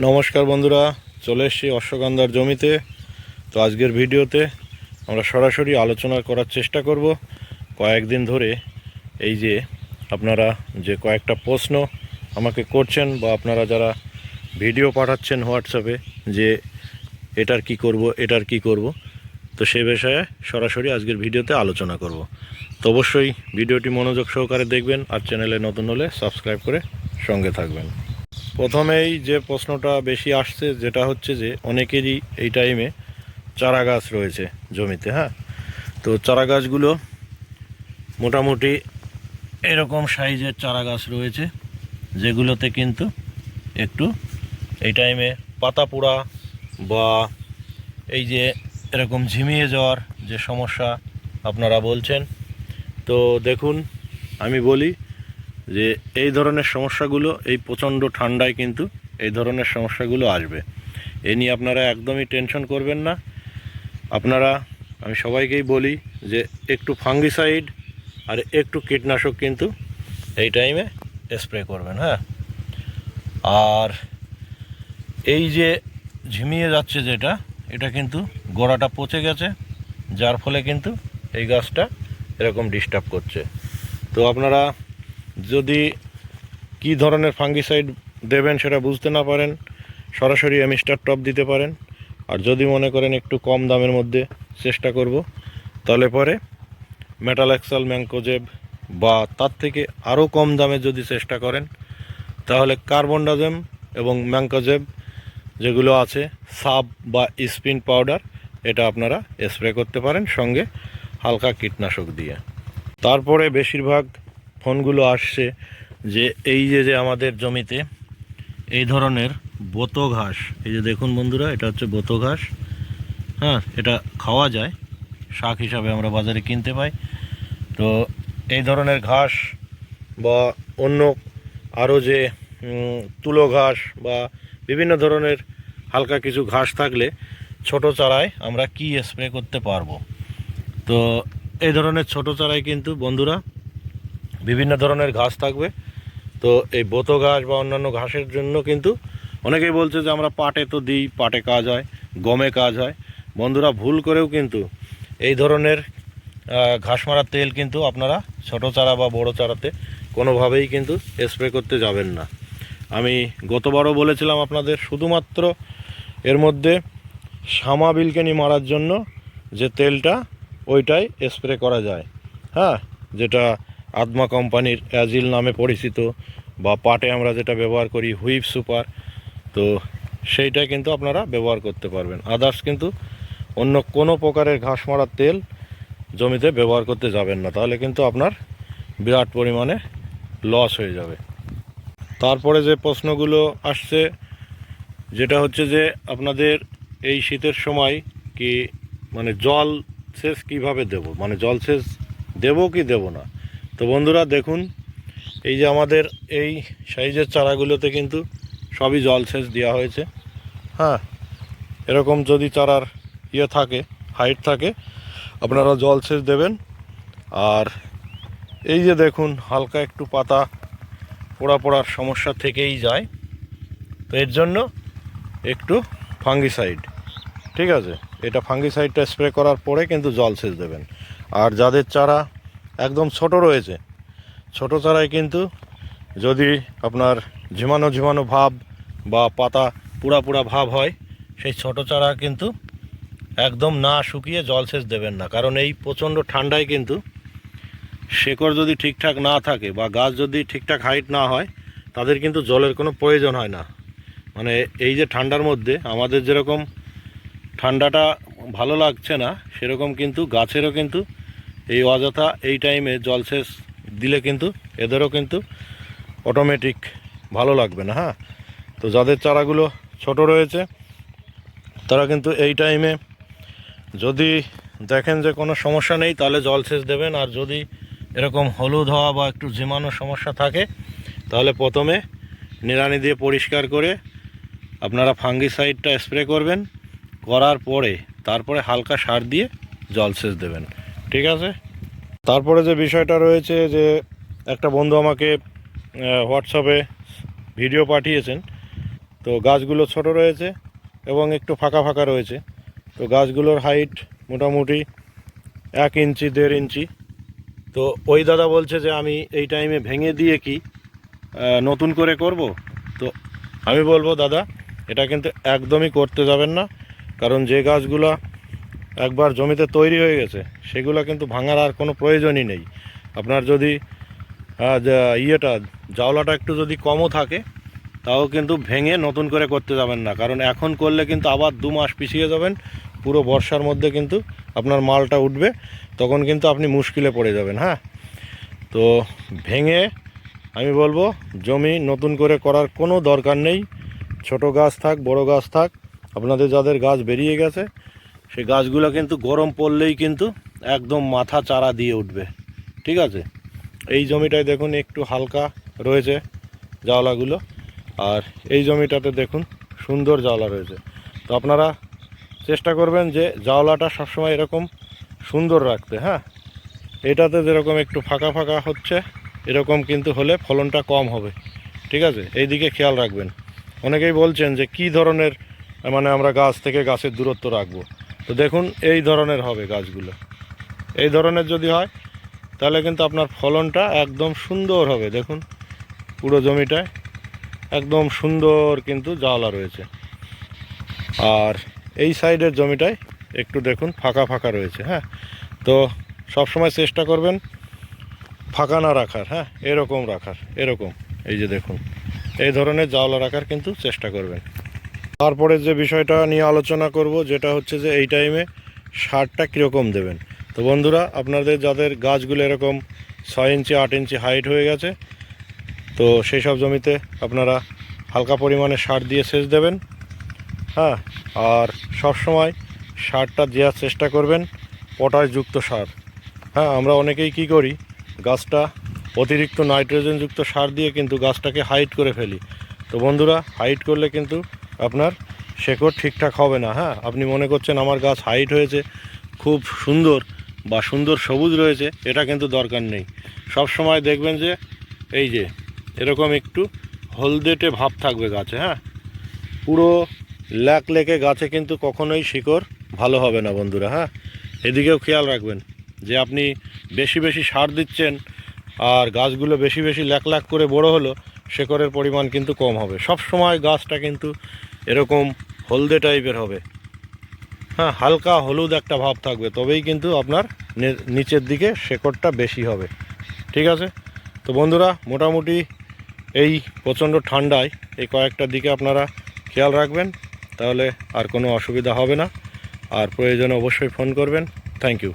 নমস্কার বন্ধুরা, চলে এসেছি অশ্বগন্ধার জমিতে। তো আজকের ভিডিওতে আমরা সরাসরি আলোচনা করার চেষ্টা করব। কয়েকদিন ধরে এই যে আপনারা যে কয়েকটা প্রশ্ন আমাকে করছেন বা আপনারা যারা ভিডিও পাঠাচ্ছেন হোয়াটসঅ্যাপে যে এটার কি করব, এটার কি করব, তো সে বিষয়ে সরাসরি আজকের ভিডিওতে আলোচনা করব। তো অবশ্যই ভিডিওটি মনোযোগ সহকারে দেখবেন আর চ্যানেলে নতুন হলে সাবস্ক্রাইব করে সঙ্গে থাকবেন। প্রথমেই যে প্রশ্নটা বেশি আসছে যেটা হচ্ছে যে অনেকেরই এই টাইমে চারা গাছ রয়েছে জমিতে হ্যাঁ? তো চারা গাছগুলো মোটামুটি এরকম সাইজের চারা গাছ রয়েছে, যেগুলোতে কিন্তু একটু এই টাইমে পাতা পোড়া বা এই যে এরকম ঝিমিয়ে যাওয়ার যে সমস্যা আপনারা বলছেন। তো দেখুন, আমি বলি যে এই ধরনের সমস্যাগুলো, এই প্রচণ্ড ঠান্ডায় কিন্তু এই ধরনের সমস্যাগুলো আসবে। এ নিয়ে আপনারা একদমই টেনশন করবেন না। আপনারা, আমি সবাইকেই বলি যে একটু ফাঙ্গিসাইড আর একটু কীটনাশক কিন্তু এই টাইমে স্প্রে করবেন হ্যাঁ? আর এই যে ঝিমিয়ে যাচ্ছে যেটা, এটা কিন্তু গোড়াটা পচে গেছে, যার ফলে কিন্তু এই গাছটা এরকম ডিস্টার্ব করছে। তো আপনারা যদি কি ধরনের ফাঙ্গিসাইড দেবেন সেটা বুঝতে না পারেন, সরাসরি অ্যামিস্টার টপ দিতে পারেন। আর যদি মনে করেন একটু কম দামের মধ্যে চেষ্টা করব, তাহলে পরে মেটালেক্সাল ম্যাঙ্কোজেব বা তার থেকে আরও কম দামে যদি চেষ্টা করেন, তাহলে কার্বনডাজেম এবং ম্যাঙ্কোজেব যেগুলো আছে, সাব বা স্পিন পাউডার, এটা আপনারা স্প্রে করতে পারেন সঙ্গে হালকা কীটনাশক দিয়ে। তারপরে বেশিরভাগ ফোনগুলো আসছে যে এই যে যে আমাদের জমিতে এই ধরনের বোতো ঘাস, এই যে দেখুন বন্ধুরা, এটা হচ্ছে বোতো ঘাস। হ্যাঁ এটা খাওয়া যায়, শাক হিসাবে আমরা বাজারে কিনতে পাই। তো এই ধরনের ঘাস বা অন্য আরও যে তুলো ঘাস বা বিভিন্ন ধরনের হালকা কিছু ঘাস থাকলে ছোট চারায় আমরা কি স্প্রে করতে পারব? তো এই ধরনের ছোট চারায় কিন্তু বন্ধুরা বিভিন্ন ধরনের ঘাস থাকবে। তো এই বোতো ঘাস বা অন্যান্য ঘাসের জন্য কিন্তু অনেকেই বলছে যে আমরা পাটে তো দিই, পাটে কাজ হয়, গমে কাজ হয়। বন্ধুরা, ভুল করেও কিন্তু এই ধরনের ঘাস মারার তেল কিন্তু আপনারা ছোট চারা বা বড় চারাতে কোনোভাবেই কিন্তু স্প্রে করতে যাবেন না। আমি গতবারও বলেছিলাম আপনাদের, শুধুমাত্র এর মধ্যে সামা বিলকেনি মারার জন্য যে তেলটা ওইটাই স্প্রে করা যায়। হ্যাঁ যেটা আদমা কোম্পানির অ্যাজিল নামে পরিচিত বা পাটে আমরা যেটা ব্যবহার করি হুইপ সুপার, তো সেইটা কিন্তু আপনারা ব্যবহার করতে পারবেন। আদার্স কিন্তু অন্য কোনো প্রকারের ঘাস মারার তেল জমিতে ব্যবহার করতে যাবেন না, তাহলে কিন্তু আপনার বিরাট পরিমাণে লস হয়ে যাবে। তারপরে যে প্রশ্নগুলো আসছে, যেটা হচ্ছে যে আপনাদের এই শীতের সময় কি মানে জল সেচ কীভাবে দেব? মানে জল সেচ দেবো কি দেবো না? তো বন্ধুরা দেখুন, এই যে আমাদের এই সাইজের চারাগুলোতে কিন্তু সবই জল সেচ দেওয়া হয়েছে। হ্যাঁ এরকম যদি চারার ইয়ে থাকে হাইট থাকে, আপনারা জল সেচ দেবেন। আর এই যে দেখুন, হালকা একটু পাতা পোড়া পোড়ার সমস্যা থেকেই যায়। তো এর জন্য একটু ফাঙ্গিসাইড ঠিক আছে? এটা ফাঙ্গিসাইডটা স্প্রে করার পরে কিন্তু জল সেচ দেবেন। আর যাদের চারা একদম ছোট রয়েছে। ছোট চারায় কিন্তু যদি আপনার ঝিমানো ঝিমানো ভাব বা পাতা পুরা পুরা ভাব হয়, সেই ছোট চারা কিন্তু একদম না শুকিয়ে জলসেচ দেবেন না। কারণ এই প্রচণ্ড ঠান্ডায় কিন্তু শেকড় যদি ঠিকঠাক না থাকে বা গাছ যদি ঠিকঠাক হাইট না হয়, তাদের কিন্তু জলের কোনো প্রয়োজন হয় না। মানে এই যে ঠান্ডার মধ্যে আমাদের যেরকম ঠান্ডাটা ভালো লাগছে না, সেরকম কিন্তু গাছেরও কিন্তু এই অযথা এই টাইমে জলসেচ দিলে কিন্তু এদেরও কিন্তু অটোমেটিক ভালো লাগবে না হ্যাঁ? তো যাদের চারাগুলো ছোট রয়েছে, তারা কিন্তু এই টাইমে যদি দেখেন যে কোনো সমস্যা নেই, তাহলে জলসেচ দেবেন। আর যদি এরকম হলুদ হওয়া বা একটু জিমানোর সমস্যা থাকে, তাহলে প্রথমে নিড়ানি দিয়ে পরিষ্কার করে আপনারা ফাঙ্গিসাইডটা স্প্রে করবেন। করার পরে তারপরে হালকা সার দিয়ে জলসেচ দেবেন। ঠিক আছে? তারপরে যে বিষয়টা রয়েছে যে একটা বন্ধু আমাকে হোয়াটসঅ্যাপে ভিডিও পাঠিয়েছেন। তো গাছগুলো ছোট রয়েছে এবং একটু ফাঁকা ফাঁকা রয়েছে। তো গাছগুলোর হাইট মোটামুটি এক ইঞ্চি, দেড় ইঞ্চি। তো ওই দাদা বলছে যে আমি এই টাইমে ভেঙে দিয়ে কি নতুন করে করব? তো আমি বলব, দাদা, এটা কিন্তু একদমই করতে যাবেন না। কারণ যে গাছগুলো একবার জমিতে তৈরি হয়ে গেছে, সেগুলো কিন্তু ভাঙার আর কোনো প্রয়োজনই নেই। আপনার যদি ইয়েটা জাওলাটা একটু যদি কমও থাকে, তাও কিন্তু ভেঙে নতুন করে করতে যাবেন না। কারণ এখন করলে কিন্তু আবার দু মাস পিছিয়ে যাবেন, পুরো বর্ষার মধ্যে কিন্তু আপনার মালটা উঠবে, তখন কিন্তু আপনি মুশকিলে পড়ে যাবেন হ্যাঁ? তো ভেঙে, আমি বলব, জমি নতুন করে করার কোনো দরকার নেই। ছোট গাছ থাক, বড় গাছ থাক, আপনাদের যাদের গাছ বেরিয়ে গেছে সেই গাছগুলো কিন্তু গরম পড়লেই কিন্তু একদম মাথা চারা দিয়ে উঠবে। ঠিক আছে? এই জমিটায় দেখুন একটু হালকা রয়েছে জাওলাগুলো আর এই জমিটাতে দেখুন সুন্দর জাওলা রয়েছে। তো আপনারা চেষ্টা করবেন যে জাওলাটা সবসময় এরকম সুন্দর রাখতে হ্যাঁ? এটাতে যেরকম একটু ফাঁকা ফাঁকা হচ্ছে, এরকম কিন্তু হলে ফলনটা কম হবে। ঠিক আছে? এই দিকে খেয়াল রাখবেন। অনেকেই বলছেন যে কি ধরনের মানে আমরা গাছ থেকে গাছের দূরত্ব রাখব? তো দেখুন, এই ধরনের হবে গাছগুলো। এই ধরনের যদি হয়, তাহলে কিন্তু আপনার ফলনটা একদম সুন্দর হবে। দেখুন, পুরো জমিটায় একদম সুন্দর কিন্তু জাওলা রয়েছে। আর এই সাইডের জমিটায় একটু দেখুন, ফাঁকা ফাঁকা রয়েছে হ্যাঁ? তো সবসময় চেষ্টা করবেন ফাঁকা না রাখার হ্যাঁ? এরকম রাখার, এরকম। এই যে দেখুন, এই ধরনের জাওলা রাখার কিন্তু চেষ্টা করবেন। তারপরে যে বিষয়টা নিয়ে আলোচনা করব, যেটা হচ্ছে যে এই টাইমে সারটা কীরকম দেবেন? তো বন্ধুরা, আপনাদের যাদের গাছগুলো এরকম ছয় ইঞ্চি, আট ইঞ্চি হাইট হয়ে গেছে, তো সেই সব জমিতে আপনারা হালকা পরিমাণে সার দিয়ে সেচ দেবেন। হ্যাঁ আর সব সময় সারটা দেওয়ার চেষ্টা করবেন পটাশযুক্ত সার। হ্যাঁ আমরা অনেকেই কি করি, গাছটা অতিরিক্ত নাইট্রোজেনযুক্ত সার দিয়ে কিন্তু গাছটাকে হাইট করে ফেলি। তো বন্ধুরা হাইট করলে কিন্তু আপনার, শেকড় ঠিকঠাক হবে না হ্যাঁ? আপনি মনে করছেন আমার গাছ হাইট হয়েছে, খুব সুন্দর বা সুন্দর সবুজ রয়েছে, এটা কিন্তু দরকার নেই। সব সময় দেখবেন যে, এই যে, এরকম একটু হলদেটে ভাব থাকবে গাছে হ্যাঁ? পুরো ল্যাক লেকে গাছে কিন্তু কখনোই শিকড় ভালো হবে না, বন্ধুরা হ্যাঁ? এদিকেও খেয়াল রাখবেন যে, আপনি বেশি বেশি সার দিচ্ছেন আর গাছগুলো বেশি বেশি ল্যাক ল্যাক করে বড় হলো শেকড়ের পরিমাণ কিন্তু কম হবে। সব সময় গাছটা কিন্তু এরকম হলদে টাইপের হবে। হ্যাঁ হালকা হলুদ একটা ভাব থাকবে, তবেই কিন্তু আপনার নিচের দিকে শেকড়টা বেশি হবে। ঠিক আছে? তো বন্ধুরা, মোটামুটি এই প্রচণ্ড ঠান্ডায় এই কয়েকটা দিকে আপনারা খেয়াল রাখবেন, তাহলে আর কোনো অসুবিধা হবে না। আর প্রয়োজনে অবশ্যই ফোন করবেন। Thank you.